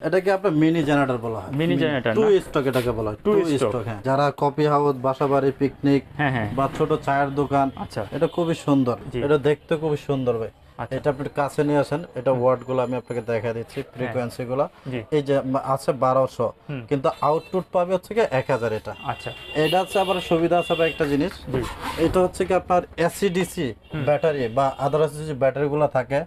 এটাকে আপনার mini generator বলা হয়। মিনি জেনারেটর টু স্টক এটাকে বলা হয়। টু স্টক হ্যাঁ। যারা কফি হাউস বাসাবাড়ি পিকনিক হ্যাঁ হ্যাঁ। বা ছোট চায়ের দোকান আচ্ছা। এটা খুবই সুন্দর। এটা দেখতে খুবই সুন্দর ভাই। এটা আপনি কাছে নিয়ে আসেন এটা ওয়ার্ডগুলো আমি আপনাকে দেখা দিচ্ছি ফ্রিকোয়েন্সি গুলো এই যে আছে বারোশো কিন্তু আউটপুট পাবে হচ্ছে কি এক হাজার এটা। আচ্ছা। এটা হচ্ছে আবার সুবিধা আছে একটা জিনিস। এটা হচ্ছে কি আপনার এসিডিসি ব্যাটারি বা আদার্স যে ব্যাটারি গুলো থাকে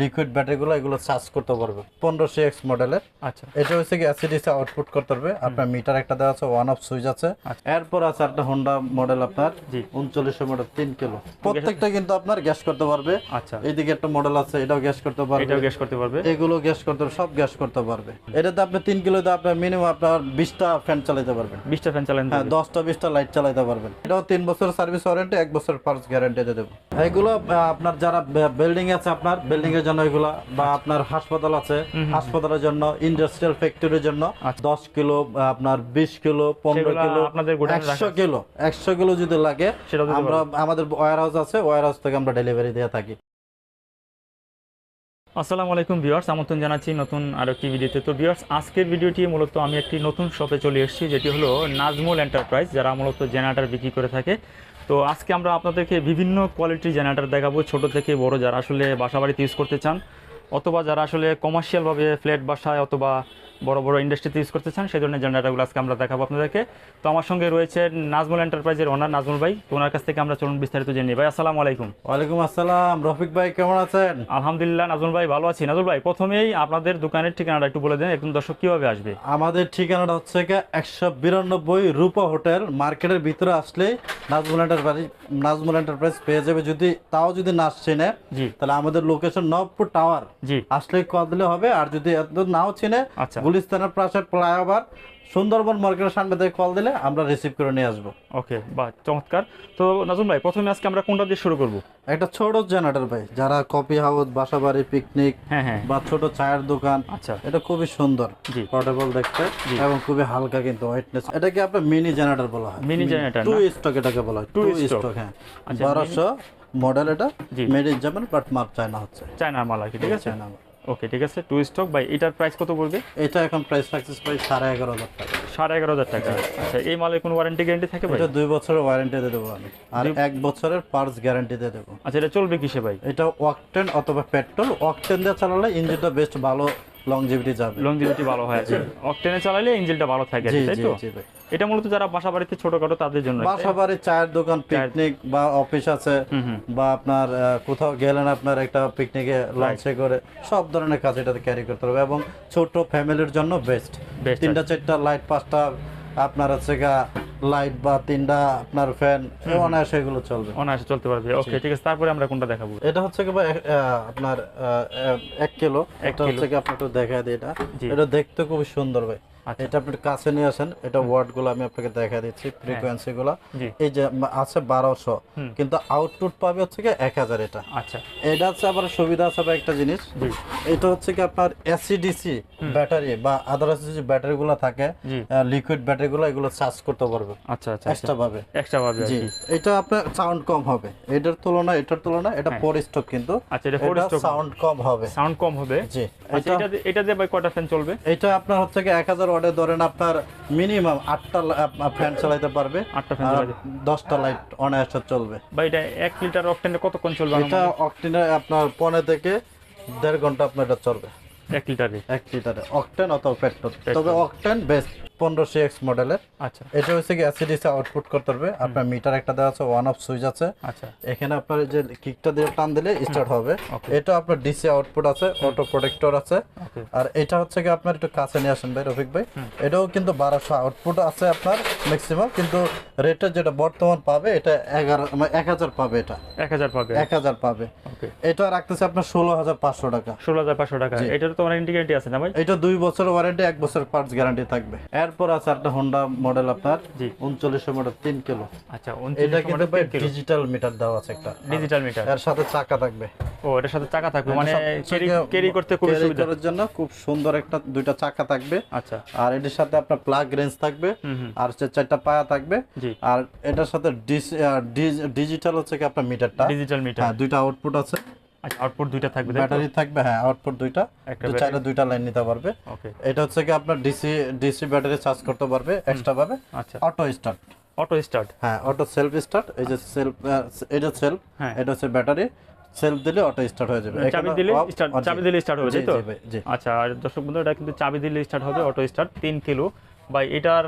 লিকুইড ব্যাটারি গুলো এগুলো চার্জ করতে পারবে। পনেরোশো এক্স মডেলের। আচ্ছা। এটা হচ্ছে কি এসিডিসি আউটপুট করতে পারবে। আপনার মিটার একটা দেওয়া আছে ওয়ান অফ সুইচ আছে। এরপর আছে একটা হোন্ডা মডেল আপনার আচ্ছা। উনচল্লিশশো মডেল তিন কিলো প্রত্যেকটা কিন্তু আপনার গ্যাস করতে পারবে। আচ্ছা। এইদিকে একটা মডেল আছে এটাও গ্যাস করতে পারবে। এটাও গ্যাস করতে পারবে। এগুলো গ্যাস করতে সব গ্যাস করতে পারবে। এটাতে আপনি তিন কিলোতে আপনার মিনিমাম আপনার বিশটা ফ্যান চালাতে পারবেন। বিশটা ফ্যান চালান হ্যাঁ দশটা বিশটা লাইট চালাতে পারবেন। এটাও তিন বছর সার্ভিস ওয়ারেন্টি এক বছর পার্টস গ্যারান্টি দিয়ে দেবো। এগুলো আপনার যারা বিল্ডিং আছে আপনার বিল্ডিং এর জন্য এগুলা বা আপনার হাসপাতাল আছে হাসপাতালের জন্য ইন্ডাস্ট্রিয়াল ফ্যাক্টরির জন্য দশ কিলো আপনার বিশ কিলো পনেরো কিলো আপনাদের গোডাউনে একশো কিলো একশো কিলো যদি লাগে আমরা আমাদের ওয়ার হাউস আছে ওয়ার হাউস থেকে আমরা ডেলিভারি দিয়ে থাকি। আসসালামু আলাইকুম ভিউয়ার্স, আমন্ত্রণ জানাচ্ছি নতুন আর একটি ভিডিওতে। তো ভিউয়ার্স, আজকের ভিডিওটি মূলত আমি একটি নতুন শপে চলে এসেছি, যেটি হলো নাজমুল এন্টারপ্রাইজ যারা মূলত জেনারেটার বিক্রি করে থাকে। তো আজকে আমরা আপনাদেরকে বিভিন্ন কোয়ালিটির জেনারেটার দেখাবো, ছোট থেকে বড়, যারা আসলে বাসাবাড়িতে ইউজ করতে চান। অথবা যারা আসলে কমার্শিয়ালভাবে ফ্ল্যাট বাসায় অথবা বড় বড় ইন্ডাস্ট্রিতে ইউজ করতে চান সেই ধরনের জেনারেটরগুলো আজকে আমরা দেখাবো আপনাদেরকে। তো আমার সঙ্গে রয়েছে নাজমুল এন্টারপ্রাইজের ওনার নাজমুল ভাই। তো ওনার কাছ থেকে আমরা চলুন বিস্তারিত জেনে নিই। ভাই আসসালামু আলাইকুম। ওয়ালাইকুম আসসালাম। রফিক ভাই কেমন আছেন? আলহামদুলিল্লাহ নাজমুল ভাই ভালো আছি। নাজমুল ভাই প্রথমেই আপনাদের দোকানের ঠিকানাটা একটু বলে দেন। একদম দর্শক কীভাবে আসবে? আমাদের ঠিকানাটা হচ্ছে একশো বিরানব্বই রূপা হোটেল মার্কেটের ভিতরে আসলে নাজমুল এন্টারপ্রাইজ নাজমুল এন্টারপ্রাইজ পেয়ে যাবে। যদি তাও যদি না চিনে জি। তাহলে আমাদের লোকেশন নবপুর টাওয়ার জি। আসলে কল দিলে হবে আর যদি নাও চিনে আচ্ছা। গুলিস্তানের প্রাসাদ ফ্লাইওভার সুন্দরবন মার্কেটের সামনে থেকে কল দিলে আমরা রিসিভ করে নিয়ে আসব। ওকে বাহ চমৎকার। তো নাজমুল ভাই প্রথমে আজকে আমরা কোনটা দিয়ে শুরু করব? একটা ছোট জেনারেটর ভাই যারা কপি হাউস বাসাবাড়ি পিকনিক হ্যাঁ হ্যাঁ। বা ছোট চায়ের দোকান আচ্ছা। এটা খুবই সুন্দর জি। পোর্টেবল দেখতে এবং খুবই হালকা কিন্তু হোয়াইটনেস এটাকে আপনার মিনি জেনারেটর বলা হয়। মিনি জেনারেটর টু স্টক এটাকে বলা হয়। টু স্টক হ্যাঁ। আচ্ছা, বারোশো মডেল এটা। মেড ইন জাপান বাট মাপ চায়না হচ্ছে। চায়নার মাল আর কি ঠিক আছে? চায়না মাল। ওকে ঠিক আছে। টু স্টক ভাই এটার প্রাইস কত পড়বে? এটা এখন প্রাইস থাকছে প্রায় সাড়ে এগারো হাজার টাকা। সাড়ে এগারো হাজার টাকা। আচ্ছা এই মালের কোনো ওয়ারেন্টি গ্যারেন্টি থাকে ভাই? এটা দুই বছরের ওয়ারেন্টি দিয়ে দেবো আমি। আর এক বছরের পার্টস গ্যারেন্টি দিয়ে দেবো। আচ্ছা এটা চলবে কিসে ভাই? এটা অকটেন অথবা পেট্রোল অকটেন দিয়ে চালালে ইঞ্জিনটা বেস্ট ভালো লংজিভিটি যাবে। লংজিভিটি ভালো হয়। অকটেনে চালালে ইঞ্জিনটা ভালো থাকে তাই তো? এটা মূলত যারা বাসা বাড়িতে ছোটখাটো তাদের জন্য বাসা বাড়ি চায়ের দোকান পিকনিক বা অফিস আছে বা আপনার কোথাও গেলেন আপনার একটা পিকনিকে লঞ্চে করে সব ধরনের কাজ এটাতে ক্যারি করতে হবে এবং ছোট ফ্যামিলির জন্য বেস্ট বেস্ট তিনটা চারটা লাইট পাঁচটা আপনার হচ্ছে গা লাইট বা তিনটা আপনার ফ্যান অনায়াসে এগুলো চলবে। অনায়াসে চলতে পারবে। ওকে ঠিক আছে তারপরে আমরা কোনটা দেখাবো? এটা হচ্ছে কি আপনার এক কিলো এটা হচ্ছে কি আপনাকে দেখা দিই এটা। এটা দেখতে খুবই সুন্দর ভাই। এটা আপনি কাছে নিয়ে আসেন এটা ওয়ার্ডগুলো আমি আপনাকে দেখা দিচ্ছি ফ্রিকোয়েন্সি গুলো এই যে আছে বারোশো কিন্তু আউটপুট পাবে হচ্ছে কি এক হাজার এটা। আচ্ছা। এটা হচ্ছে আবার সুবিধা আছে একটা জিনিস। এটা হচ্ছে কি আপনার এসিডিসি ব্যাটারি বা আদার্স যে ব্যাটারি গুলো থাকে লিকুইড ব্যাটারি গুলো এগুলো চার্জ করতে পারবে। আচ্ছা আচ্ছা এক্সট্রা পাবে। এক্সট্রা পাবে জি। এটা আপনার সাউন্ড কম হবে। এটার তুলনায় এটার তুলনায় এটা ফোর স্টক কিন্তু। আচ্ছা এটা ফোর স্টক সাউন্ড কম হবে। সাউন্ড কম হবে। জি। আচ্ছা এটা এটা দিয়ে- কয়টা ফ্যান চলবে? এটা আপনার হচ্ছে কি এক হাজার ওয়ার্ডে ধরেন আপনার মিনিমাম আটটা ফ্যান চালাইতে পারবে। আটটা ফ্যান দশটা লাইট অনায়াসে চলবে। বা এটা এক লিটার অকটেনে কতক্ষণ চলবে এটা অকটেনে আপনার পনেরো থেকে দেড় ঘণ্টা আপনার এটা চলবে। এক লিটারে এক লিটারে অকটেন অথবা পেট্রোল তবে অকটেন বেস্ট পনেরোশো এক্স মডেলের। আচ্ছা। এটা হচ্ছে কি অ্যাসিডিসি আউটপুট করতে পারবে আপনার মিটার একটা দেওয়া আছে ওয়ান অফ সুইচ আছে। আচ্ছা। এখানে আপনার যে কিকটা দিয়ে টান দিলে স্টার্ট হবে। এটা আপনার ডিসি আউটপুট আছে অটো প্রোটেক্টর আছে। আর এটা হচ্ছে কি আপনার একটু কাছে নিয়ে আসেন ভাই রফিক ভাই। এটাও কিন্তু বারোশো আউটপুট আছে আপনার ম্যাক্সিমাম কিন্তু রেটে যেটা বর্তমান পাবে এটা এগারো মানে এক হাজার পাবে এটা। এক হাজার পাবে। এক হাজার পাবে। এটা রাখতেছে আপনার ষোলো হাজার পাঁচশো টাকা। ষোলো হাজার পাঁচশো টাকা। এটার তো ওয়ারেন্টি গ্যারেন্টি আছে না ভাই? এটা দুই বছর ওয়ারেন্টি এক বছর পার্টস গ্যারান্টি থাকবে। এরপর আছে একটা হোন্ডা মডেল আপনার জি। উনচল্লিশশো মডেল তিন কিলো। আচ্ছা এটা কিন্তু ভাই ডিজিটাল মিটার দেওয়া আছে একটা। ডিজিটাল মিটার এর সাথে চাকা থাকবে। ও এটার সাথে চাকা থাকবে মানে ক্যারি ক্যারি করতে খুব সুবিধা। করার জন্য খুব সুন্দর একটা দুইটা চাকা থাকবে। আচ্ছা। আর এটার সাথে আপনার প্লাগ রেঞ্জ থাকবে। আর হচ্ছে চারটা পায়া থাকবে। জি। আর এটার সাথে ডিজিটাল হচ্ছে কি আপনার মিটারটা ডিজিটাল মিটার হ্যাঁ দুইটা আউটপুট আছে। আচ্ছা আউটপুট দুইটা থাকবে ব্যাটারি থাকবে হ্যাঁ আউটপুট দুইটা। একটা চাইলে দুইটা লাইন নিতে পারবে। ওকে এটা হচ্ছে কি আপনার ডিসি ডিসি ব্যাটারি চার্জ করতে পারবে এক্সট্রা ভাবে আচ্ছা। অটো স্টার্ট অটো স্টার্ট হ্যাঁ অটো সেলফ স্টার্ট এই যে সেলফ এটা সেলফ হ্যাঁ। এটা হচ্ছে ব্যাটারি। সেলফ দিলে অটো স্টার্ট হয়ে যাবে। চাবি দিলে স্টার্ট চাবি দিলে স্টার্ট হবে তাই তো। আচ্ছা আর দর্শক বন্ধু এটা কিন্তু চাবি দিলে স্টার্ট হবে অটো স্টার্ট তিন কিলো বা এটার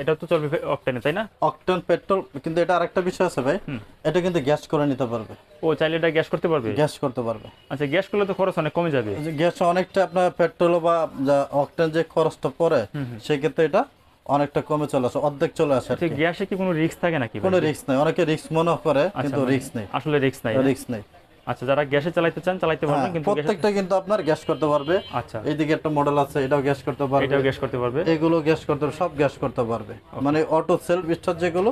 এটা তো চলবে অকটেনে তাই না? অকটেন পেট্রোল কিন্তু এটা আরেকটা বিষয় আছে ভাই। এটা কিন্তু গ্যাস করে নিতে পারবে। ও চাইলে এটা গ্যাস করতে পারবে? গ্যাস করতে পারবে। আচ্ছা গ্যাস করলে তো খরচ অনেক কমে যাবে। গ্যাস অনেকটা আপনার পেট্রোল বা অকটেন যে খরচটা পড়ে সেক্ষেত্রে এটা অনেকটা কমে চলে আসে অর্ধেক চলে আসে আচ্ছা গ্যাসে কি কোনো রিস্ক থাকে নাকি কোনো রিস্ক নাই অনেকে রিস্ক মনে করে আচ্ছা, কিন্তু মানে রিস্ক নেই। আসলে রিস্ক নাই রিস্ক নেই। আচ্ছা যারা গ্যাসে চালাতে চান চালাতে পারবেন হ্যাঁ, কিন্তু প্রত্যেকটা কিন্তু আপনার গ্যাস করতে পারবে। আচ্ছা। এইদিকে একটা মডেল আছে এটাও গ্যাস করতে পারবে। এটাও গ্যাস করতে পারবে। এগুলো গ্যাস করতে সব গ্যাস করতে পারবে। মানে অটো সেলফ স্টার্ট যেগুলো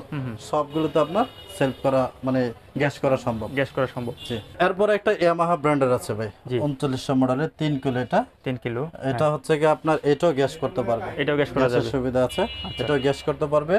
সবগুলোতে আপনার সেলফ করা মানে গ্যাস করা সম্ভব। গ্যাস করা সম্ভব। জি। এরপরে একটা ইয়ামাহা ব্র্যান্ডের আছে ভাই জি। উনচল্লিশশো মডেলের তিন কিলো এটা। তিন কিলো এটা হচ্ছে কি আপনার এটাও গ্যাস করতে পারবে। এটাও গ্যাস করা যাবে। সুবিধা আছে এটাও গ্যাস করতে পারবে।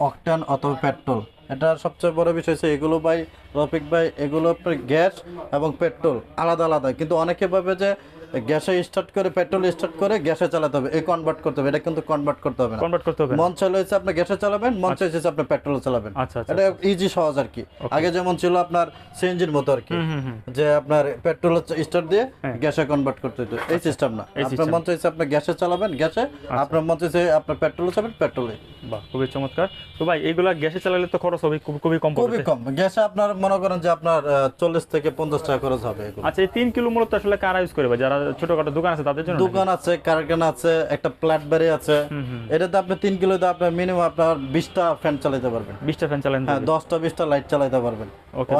অকটেন অথবা পেট্রোল এটার সবচেয়ে বড় বিষয় হচ্ছে এগুলো ভাই, রফিক ভাই, এগুলো গ্যাস এবং পেট্রোল, আলাদা আলাদা। কিন্তু অনেকে ভাবে যে গ্যাসে স্টার্ট করে পেট্রোল স্টার্ট করে গ্যাসে চালাতে হবে। এই কনভার্ট করতে হবে। এটা কিন্তু কনভার্ট করতে হবে না। কনভার্ট করতে হবে মন চাইলে হচ্ছে আপনি গ্যাসে চালাবেন মন চাইছে হচ্ছে আপনি পেট্রোল চালাবেন। আচ্ছা আচ্ছা এটা ইজি সহজ আর কি। আগে যেমন ছিল আপনার সিএনজির মতো আর কি। যে আপনার পেট্রোল স্টার্ট দিয়ে হ্যাঁ। গ্যাসে কনভার্ট করতে হতো এই সিস্টেম না। আপনার মন চাইছে আপনি গ্যাসে চালাবেন গ্যাসে আচ্ছা। আপনার মন চাইছে আপনার পেট্রোল চালাবেন পেট্রোলে বাহ খুবই চমৎকার। তো ভাই এইগুলা গ্যাসে চালালে তো খরচ হবে খুব- খুবই কম খুবই কম। গ্যাসে আপনার মনে করেন যে আপনার চল্লিশ থেকে পঞ্চাশ টাকা খরচ হবে আচ্ছা এই তিন কিলো মূলত আসলে কারা ইউজ করে ভাই? যারা ছোটখাটো দোকান আছে তাদের জন্য দোকান আছে কারখানা আছে একটা প্ল্যাট বাড়ি আছে। এটাতে আপনি তিন কিলোতে আপনার মিনিমাম আপনার বিশটা ফ্যান চালাতে পারবেন। বিশটা ফ্যান চালান হ্যাঁ দশটা বিশটা লাইট চালাতে পারবেন।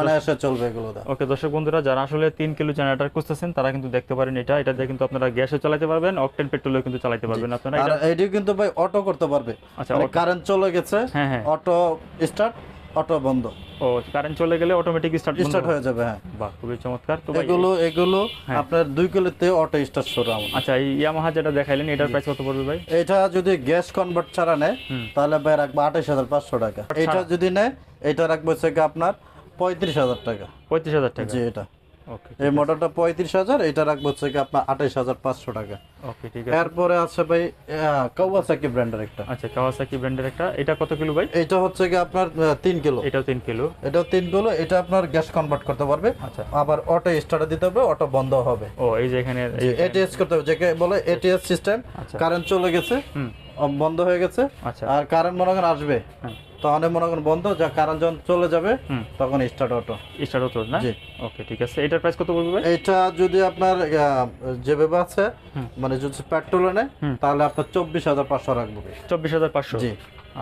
অনায়াসে চলবে এগুলো ওকে দর্শক বন্ধুরা যারা আসলে তিন কিলো জেনারেটর খুঁজতেছেন তারা কিন্তু দেখতে পারেন এটা। এটা দিয়ে কিন্তু আপনারা গ্যাসে চালাতে পারবেন অকটেন পেট্রোলেও কিন্তু চালাতে পারবেন আপনারা। এটা এটিও কিন্তু ভাই অটো করতে পারবে। আচ্ছা, মানে কারেন্ট চলে গেছে হ্যাঁ হ্যাঁ। অটো স্টার্ট অটো বন্ধ। ও কারেন্ট চলে গেলে অটোমেটিক স্টার্ট স্টার্ট হয়ে যাবে হ্যাঁ। বাহ খুবই চমৎকার। তো এগুলো এগুলো হ্যাঁ। আপনার দুই কিলোতে অটো স্টার্ট শুরু আমার আচ্ছা এই ইয়ামাহা যেটা দেখাইলেন এটার প্রাইস কত পড়বে ভাই? এটা যদি গ্যাস কনভার্ট ছাড়া নেয় তাহলে ভাই রাখবে আঠাশ হাজার পাঁচশো টাকা। এটা যদি নেয় এটা রাখবে হচ্ছে আপনার পঁয়ত্রিশ হাজার টাকা। পঁয়ত্রিশ হাজার টাকা। জি এটা। এই মোটরটা পঁয়ত্রিশ হাজার এটা রাখব হচ্ছে কি আপনার আঠাশ হাজার পাঁচশো টাকা। ওকে ঠিক আছে। এরপরে আছে ভাই কাওয়াসাকি ব্র্যান্ডের একটা। আচ্ছা কাওয়াসাকি ব্র্যান্ডের একটা। এটা কত কিলো ভাই? এটা হচ্ছে কি আপনার তিন কিলো। এটাও তিন কিলো। এটাও তিন কিলো এটা আপনার গ্যাস কনভার্ট করতে পারবে। আচ্ছা। আবার অটো স্টার্ট দিতে হবে অটো বন্ধ হবে। ও এই যে এখানে এটিএস করতে হবে যেকে বলে এটিএস সিস্টেম। কারেন্ট চলে গেছে। হুম। বন্ধ হয়ে গেছে। আচ্ছা। আর কারেন্ট মনে করেন আসবে হ্যাঁ। তখন মনে করেন বন্ধ যা কারেন্ট যখন চলে যাবে তখন স্টার্ট অটো স্টার্ট হতো না? জি। ওকে ঠিক আছে। এটার প্রাইস কত পড়বে এটা যদি আপনার যেভাবে আছে মানে যদি পেট্রোলে নেয় তাহলে আপনার চব্বিশ হাজার পাঁচশো রাখব। চব্বিশ হাজার পাঁচশো? জি।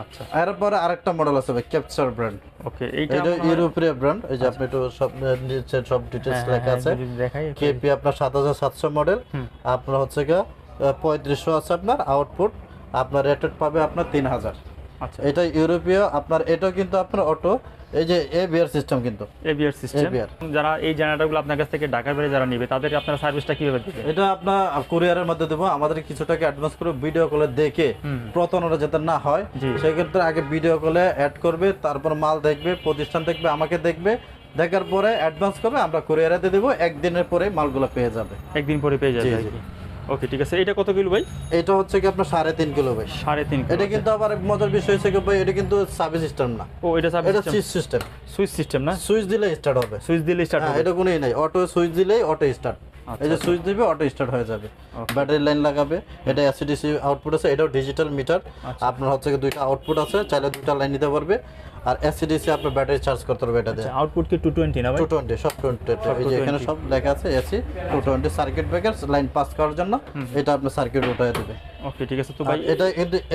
আচ্ছা। এরপরে আরেকটা মডেল আছে ভাই ক্যাপচার ব্র্যান্ড ওকে এইটা ইউরোপীয় ব্র্যান্ড এই যে আপনি একটু সব নিচে সব ডিটেলস হ্যাঁ, লেখা হ্যাঁ, আছে। কেপি আপনার সাত হাজার সাতশো মডেল আপনার হচ্ছে পঁয়ত্রিশশো আছে আপনার আউটপুট আপনার রেটেড পাবে আপনার তিন হাজার। আচ্ছা। এটা ইউরোপীয় আপনার এটাও কিন্তু আপনার অটো এই যে এ বিয়ার সিস্টেম কিন্তু। ABR system. যারা এই জেনারেটরগুলো আপনার কাছ থেকে ঢাকার বাইরে যারা নিবে তাদের আপনারা সার্ভিসটা কীভাবে দিবেন? এটা আপনার কুরিয়ারের মধ্যে দেবো আমাদের কিছু টাকা অ্যাডভান্স করে ভিডিও কলে দেখে। প্রতারণা যাতে না হয়। সেক্ষেত্রে আগে ভিডিও কলে অ্যাড করবে তারপর মাল দেখবে প্রতিষ্ঠান দেখবে আমাকে দেখবে দেখার পরে অ্যাডভান্স করবে আমরা কুরিয়ারে দিয়ে দেবো একদিনের পরে মালগুলো পেয়ে যাবে। একদিন পরে পেয়ে যাবে ওকে ঠিক আছে। এটা কত কিলো ভাই? এটা হচ্ছে কি আপনার সাড়ে তিন কিলো ভাই। সাড়ে তিন এটা কিন্তু আবার মজার বিষয় হচ্ছে কি ভাই এটা কিন্তু সার্ভিস সিস্টেম না। ও এটা এটা service switch system switch system না? সুইচ দিলে স্টার্ট হবে। সুইচ দিলে স্টার্ট হ্যাঁ হবে। এটা কোনোই নাই। অটো সুইচ দিলেই অটো স্টার্ট আচ্ছা, এই যে সুইচ দিবে অটো স্টার্ট হয়ে যাবে। ব্যাটারি লাইন লাগাবে। এটা এসিডিসি আউটপুট আছে এটাও ডিজিটাল মিটার আচ্ছা। আপনার হচ্ছে কি দুইটা আউটপুট আছে চাইলে দুইটা লাইন নিতে পারবে। আর এসিডিসি আপনার ব্যাটারি চার্জ করতে পারবে এটা দিয়ে আউটপুট কি টু টোয়েন্টি না ভাই? টু টোয়েন্টি সব টোয়েন্টি এই যে এখানে সব লেখা আছে AC two twenty circuit breaker line pass করার জন্য এটা আপনার সার্কিট উঠায় দেবে ওকে ঠিক আছে তো ভাই এটা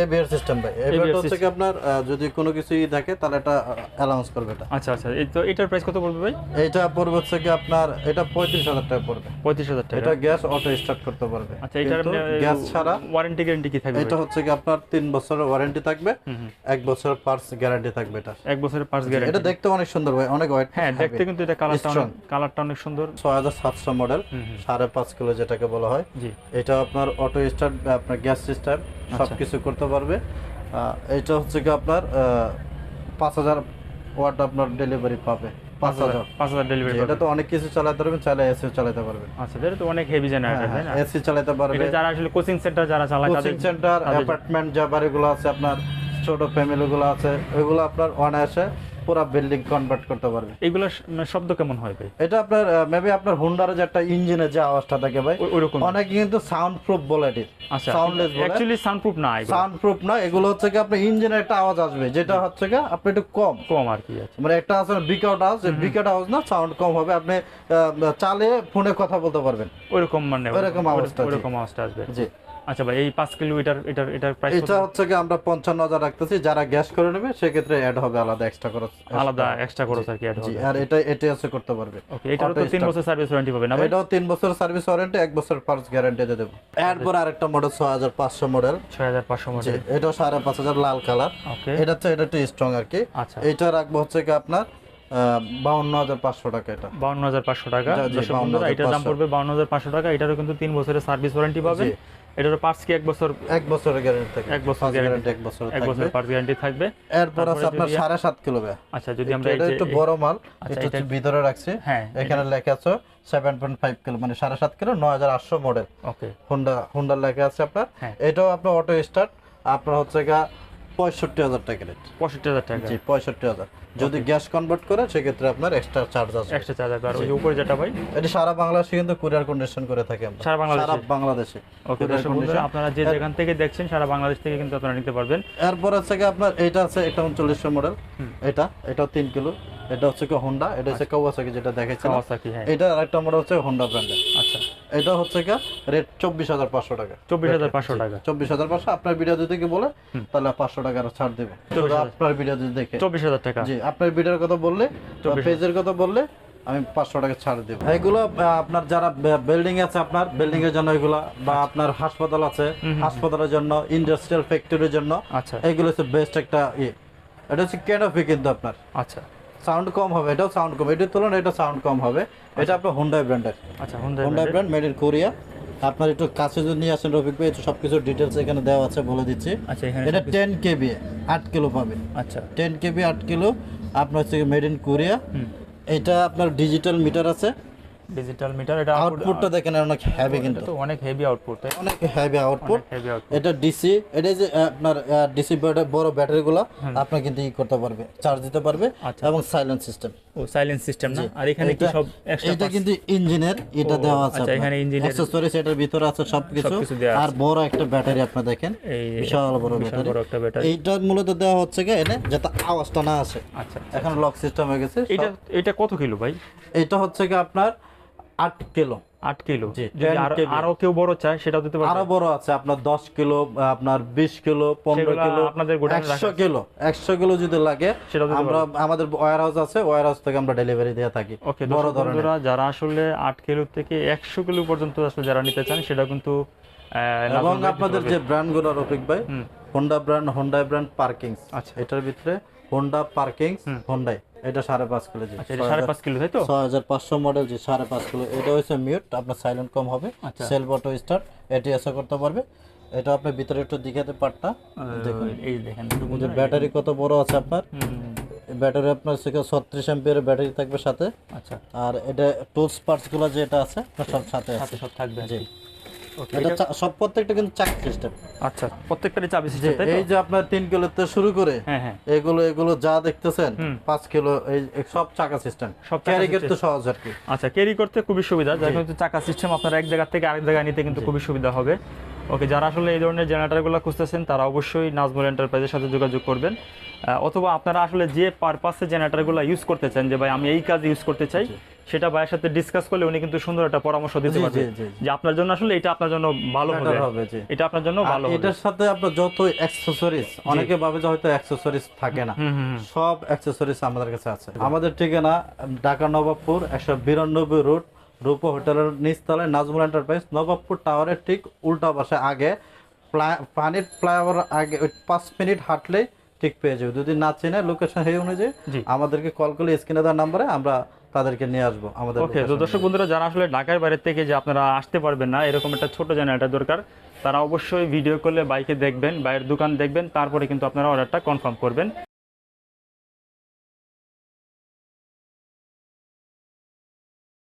এবিআর সিস্টেম ভাই। এবিআর ABR হচ্ছে কি আপনার যদি কোনো কিছুই থাকে তাহলে এটা অ্যালাউন্স করবে এটা। আচ্ছা আচ্ছা এই তো এটার প্রাইস কত পড়বে ভাই? এইটা পড়বে হচ্ছে কি আপনার এটা পঁয়ত্রিশ হাজার টাকা পড়বে। পঁয়ত্রিশ হাজার টাকা। এটা গ্যাস অটো স্টার্ট করতে পারবে। আচ্ছা এটার গ্যাস ছাড়া ওয়ারেন্টি গ্যারেন্টি কি থাকবে এটা হচ্ছে কি আপনার তিন বছরের ওয়ারেন্টি থাকবে এক বছর পার্টস গ্যারান্টি থাকবে এটা। এক বছরের পাঁচ গ্যারেন্টি এটা দেখতে অনেক সুন্দর ভাই অনেক হোয়াইট হ্যাঁ দেখতে কিন্তু এটা কালারটা অনেক কালারটা অনেক সুন্দর। ছয় হাজার সাতশো মডেল সাড়ে পাঁচ কিলো যেটাকে বলা হয়। জি। এটা আপনার অটো স্টার্ট আপনার গ্যাস সিস্টেম আচ্ছা। সব কিছু করতে পারবে। এটা হচ্ছে কি আপনার আহ, পাঁচ হাজার ওয়াট আপনার ডেলিভারি পাবে। ডেলিভারি এটা তো অনেক কিছু চালাতে পারবেন চাইলে চালাতে পারবেন। আচ্ছা এটা তো অনেক হেভি জেনারেটর তাই না? এসি চালাতে পারবে। যারা আসলে কোচিং সেন্টার যারা চালায় কোচিং সেন্টার তাদের- অ্যাপার্টমেন্ট যা বাড়িগুলো আছে আপনার ছোট ফ্যামিলি গুলো আছে ওইগুলো আপনার অনায়াসে পুরো বিল্ডিং কনভার্ট করতে পারবে। এগুলো শব্দ কেমন হয় ভাই? এটা আপনার মেবি আপনার হুন্ডার যে একটা ইঞ্জিনের যে আওয়াজটা থাকে ভাই ওইরকম। অনেকে কিন্তু সাউন্ড প্রুফ বলে এটি। আচ্ছা সাউন্ডলেস বলে। অ্যাকচুয়ালি সাউন্ড প্রুফ না সাউন্ড প্রুফ না এগুলো হচ্ছে কি আপনার ইঞ্জিনের একটা আওয়াজ আসবে যেটা হচ্ছে কি আপনি একটু কম। কম আর কি আছে মানে একটা আছে বিকআউট আওয়াজ বিকআউট আওয়াজ না সাউন্ড কম হবে আপনি চালে ফোনে কথা বলতে পারবেন। ওইরকম মানে ওইরকম আওয়াজটা, ওইরকম আওয়াজটা আসবে। জি। আচ্ছা ভাই এই কিলো এটার এটার এটার প্রাইস এটা হচ্ছে কি আমরা পঞ্চান্ন হাজার রাখতেছি যারা গ্যাস করে নেবে অ্যাড হবে আলাদা এক্সট্রা খরচ আলাদা এক্সট্রা খরচ আর কি অ্যাড হবে। আর এটা এটা আছে করতে পারবে। ওকে এটারও তো বছর সার্ভিস ওয়ারেন্টি পাবে না এটাও বছর সার্ভিস ওয়ারেন্টি বছর পার্টস গ্যারান্টি দিয়ে দেবো। এরপর আরেকটা মডেল ছয় হাজার পাঁচশো মডেল ছয় হাজার পাঁচশো জি মডেল এটাও সাড়ে পাঁচ হাজার লাল কালার ওকে এটা হচ্ছে এটা একটু স্ট্রং আর কি। আচ্ছা। এটা রাখব হচ্ছে কি আপনার বাউন্ন হাজার পাঁচশো টাকা এটা। বাউন্ন হাজার পাঁচশো টাকা। জি, জি, দর্শক 52,500 বন্ধুরা এটার দাম পড়বে বাউন্ন হাজার পাঁচশো টাকা। এটারও কিন্তু তিন বছরের সার্ভিস ওয়ারেন্টি পাবেন। জি। এটারও পার্টস কি এক বছর? এক বছরের গ্যারান্টি থাকে এক বছর গ্যারান্টি এক বছর এক বছর পার্টস গ্যারান্টি থাকবে। এরপর আছে আপনার যদি- সাড়ে সাত কিলো ব্যয় আচ্ছা যদি আমরা এটা একটু বড় মাল আচ্ছা, এটা হচ্ছে ভিতরে রাখছি। হ্যাঁ এখানে লেখা আছে সেভেন পয়েন্ট ফাইভ কিলো মানে সাড়ে সাত কিলো নয় হাজার আটশো মডেল ওকে হোন্ডা হুন্ডার লেখা আছে আপনার। হ্যাঁ। এটাও আপনার অটো স্টার্ট আপনার হচ্ছে গা পঁয়ষট্টি হাজার টাকা রেট পঁয়ষট্টি হাজার টাকা। জি পঁয়ষট্টি হাজার। যদি গ্যাস কনভার্ট করে সেক্ষেত্রে আপনার এক্সট্রা চার্জ আছে এক্সট্রা চার্জ আর ওই উপরে যেটা ভাই? এটা সারা বাংলাদেশে কিন্তু কুরিয়ার কন্ডিশন করে থাকে আমরা। সারা বাংলাদেশে? সারা বাংলাদেশে ওকে। আপনারা যে যেখান থেকে দেখছেন সারা বাংলাদেশ থেকে কিন্তু আপনারা নিতে পারবেন। এরপর কি আপনার এটা আছে এটা উনচল্লিশশো মডেল এটা এটা তিন কিলো এটা হচ্ছে কি হোন্ডা এটা হচ্ছে কাওয়াসাকি যেটা দেখাচ্ছিলাম কাওয়াসাকি হ্যাঁ। এটা আরেকটা মডেল হচ্ছে হোন্ডা ব্র্যান্ডের আচ্ছা। এটা হচ্ছে কি রেট চব্বিশ হাজার পাঁচশো টাকা। চব্বিশ হাজার পাঁচশো টাকা। চব্বিশ হাজার পাঁচশো। আপনার ভিডিও যদি কি বলে তাহলে পাঁচশো টাকা ছাড় দেবো। আপনার ভিডিও যদি দেখে। চব্বিশ হাজার টাকা। জি আপনার ভিডিওর কথা বললে পেজের কথা বললে আমি পাঁচশো টাকা ছাড় দেবো। এগুলো আপনার যারা বিল্ডিং আছে আপনার বিল্ডিং এর জন্য এগুলা বা আপনার হাসপাতাল আছে হাসপাতালের জন্য ইন্ডাস্ট্রিয়াল ফ্যাক্টরির জন্য আচ্ছা। এগুলো হচ্ছে বেস্ট একটা ইয়ে। এটা হচ্ছে ক্যানোপি কিন্তু আপনার। আচ্ছা। সাউন্ড কম হবে এটাও সাউন্ড কম এটার তুলনায় এটা সাউন্ড কম হবে। এটা আপনার হুন্ডাই ব্র্যান্ডের আচ্ছা Hyundai Honda brand made in Korea আপনার একটু কাছে যদি নিয়ে আসেন রফিক ভাই সব কিছু ডিটেলস এখানে দেওয়া আছে বলে দিচ্ছি। আচ্ছা এখানে এটা টেন কেবি আট কিলো পাবে আচ্ছা। টেন কেবি আট কিলো আপনার হচ্ছে মেড ইন কোরিয়া এটা আপনার ডিজিটাল মিটার আছে। ডিজিটাল মিটার এটা আউটপুটটা দেখেন অনেক হ্যাভি কিন্তু। তো অনেক হেভি আউটপুট অনেক হেভি আউটপুট এটা ডিসি এটা যে আপনার ডিসি বড় ব্যাটারিগুলো আপনার কিন্তু ই করতে পারবে চার্জ দিতে পারবে আচ্ছা। এবং সাইলেন্ট সিস্টেম ও সাইলেন্স সিস্টেম না? আর এখানে কি সব এক্সট্রা এটা কিন্তু ইঞ্জিনের এটা দেওয়া আছে আচ্ছা, এখানে এর- অ্যাকসেসরিজ এটার ভিতরে আছে সবকিছু। আর বড় একটা ব্যাটারি আপনি দেখেন এই বিশাল বড় ব্যাটারি। বড় একটা ব্যাটারি। এইটা মূলত দেওয়া হচ্ছে কি এনে যাতে আওয়াজটা না আসে। আচ্ছা এখন লক সিস্টেম হয়ে গেছে এটা এটা কত কিলো ভাই? এটা হচ্ছে কি আপনার আট কিলো। আট কিলো। জি, যদি 10 আরো- কেউ বড় চায় সেটাও দিতে পারবে। আরও বড় আছে আপনার দশ কিলো আপনার বিশ কিলো পনেরো কিলো আপনাদের একশো কিলো একশো কিলো যদি লাগে আমরা আমাদের ওয়ার হাউস আছে ওয়ার হাউস থেকে আমরা ডেলিভারি দিয়ে থাকি। ওকে বড় ধরনের। যারা আসলে আট কিলো থেকে একশো কিলো পর্যন্ত আসলে যারা নিতে চান সেটা কিন্তু এবং আপনাদের যে। ব্র্যান্ডগুলো রফিক ভাই। Honda brand Honda brand parking আচ্ছা। এটার ভিতরে হোন্ডা পার্কিং হোন্ডাই এটা সাড়ে পাঁচ কিলো আচ্ছা সাড়ে পাঁচ কিলো তাই তো? ছয় হাজার পাঁচশো মডেল সাড়ে পাঁচ কিলো এটা হচ্ছে মিউট আপনার সাইলেন্ট কম হবে। সেলফ অটো স্টার্ট এটি এসে করতে পারবে। এটা আপনি ভিতরে একটু দিখাতে পারটা দেখুন। এই দেখেন ব্যাটারি কত বড় আছে আপনার? ব্যাটারি আপনার থেকে ছত্রিশ এমপিয়ার ব্যাটারি থাকবে সাথে। আচ্ছা। আর এটা টুলস পার্টসগুলো যেটা আছে সব সাথে আছে। সব থাকবে জি। এটা সব প্রত্যেকটা কিন্তু চাক সিস্টেম আচ্ছা প্রত্যেকটারই চাবি সিস্টেম এই যে আপনার তিন কিলোতে শুরু করে হ্যাঁ হ্যাঁ। এগুলো এগুলো যা দেখতেছেন পাঁচ কিলো এই এই সব চাকা সিস্টেম সব ক্যারি করতে সহজ আর কি। আচ্ছা ক্যারি করতে খুবই সুবিধা। যার কিন্তু চাকা সিস্টেম আপনার এক জায়গা থেকে আরেক জায়গায় নিতে কিন্তু খুবই সুবিধা হবে। ওকে যারা আসলে এই ধরনের জেনারেটরগুলো খুঁজতেছেন তারা অবশ্যই নাজমুল এন্টারপ্রাইজের সাথে যোগাযোগ করবেন। অথবা আপনারা আসলে যে পারপাসে জেনারেটরগুলো ইউজ করতে চান যে ভাই আমি এই কাজ ইউজ করতে চাই সেটা ভাইয়ের সাথে ডিসকাস করলে উনি কিন্তু সুন্দর একটা পরামর্শ দিতে পারবে। যে আপনার জন্য আসলে এটা আপনার জন্য ভালো হবে। এটা আপনার জন্য ভালো হবে। এটার সাথে আপনার যত অ্যাক্সেসরিজ অনেকে ভাবে যে হয়তো অ্যাক্সেসরিজ থাকে না। সব অ্যাক্সেসরিজ আমাদের কাছে আছে। আমাদের ঠিকানা ঢাকা নবাবপুর একশো বিরানব্বই রুট রূপ হোটেলের নিচতলায় নাজমুল এন্টারপ্রাইজ নবাবপুর টাওয়ারের ঠিক উল্টা পাশে আগে। পানির ফ্লাইওভার আগে ওই পাঁচ মিনিট হাঁটলেই ঠিক পেয়ে যাবে। যদি না চেনে লোকেশন সেই অনুযায়ী আমাদেরকে কল করলে স্ক্রিনে দেওয়ার নাম্বারে আমরা তাদেরকে নিয়ে আসব আমাদের ওকে তো দর্শক বন্ধুরা যারা আসলে ঢাকার বাইরে থেকে যে আপনারা আসতে পারবেন না এরকম একটা ছোট জেনারেটার দরকার তারা অবশ্যই ভিডিও করলে বাইকে দেখবেন বাইরের দোকান দেখবেন তারপরে কিন্তু আপনারা অর্ডারটা কনফার্ম করবেন।